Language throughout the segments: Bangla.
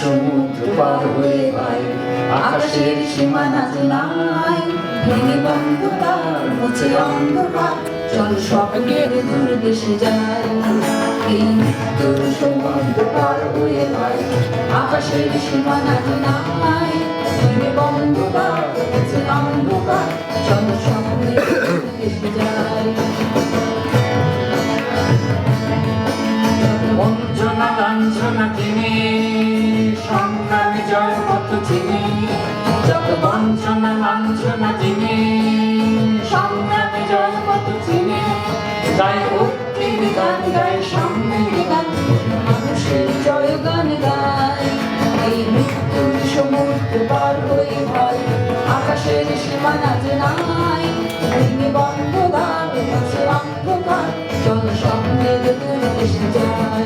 সমুদ্র পার হয়ে ভাই আকাশের সীমানা নাই। ভেঙে বন্ধ মুছে অন্ধকার, চল স্বপ্নের দূর দেশে যায়। এই সমুদ্র পার হয়ে ভাই আকাশের সীমানা নাই। ভেঙে বন্ধ মুছে অন্ধকার, চল দেশে লাঞ্ছনা চিনি সংগ্রামী জয় পথ চিনি যত বঞ্চনা লাঞ্ছনা চিনি সংগ্রামী জয় পথ চিনি। গাই ভক্তির গান গাই সামনের গান, মানুষের জয়গান গায়। এই মৃত্যুর সমুদ্র পার হয়ে ভয় আকাশের সীমানা যে নাই। বন্ধ আছে অন্ধকার, চল স্বপ্নের দূর যায়।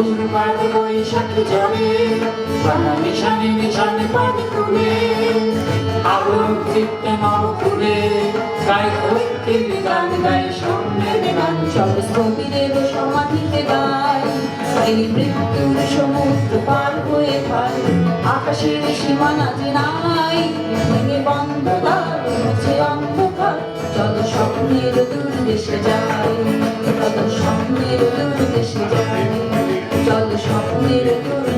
এসো দুর্বার বৈশাখে চড়ে রাঙা নিশানে নিশানে তাল খুলে আলো দীপ্ত নব খুলে গায় ঐক্যের গান গায় সামনের গান সব স্থবিরের সমাধিতে গায় এই মৃত্যুর সমুদ্র পার হয়ে ভাই আকাশের সীমানা যে নাই ভেঙে বন্ধ দ্বার মুছে অন্ধকার, চল স্বপ্নের দূর দেশে যায় চল স্বপ্নের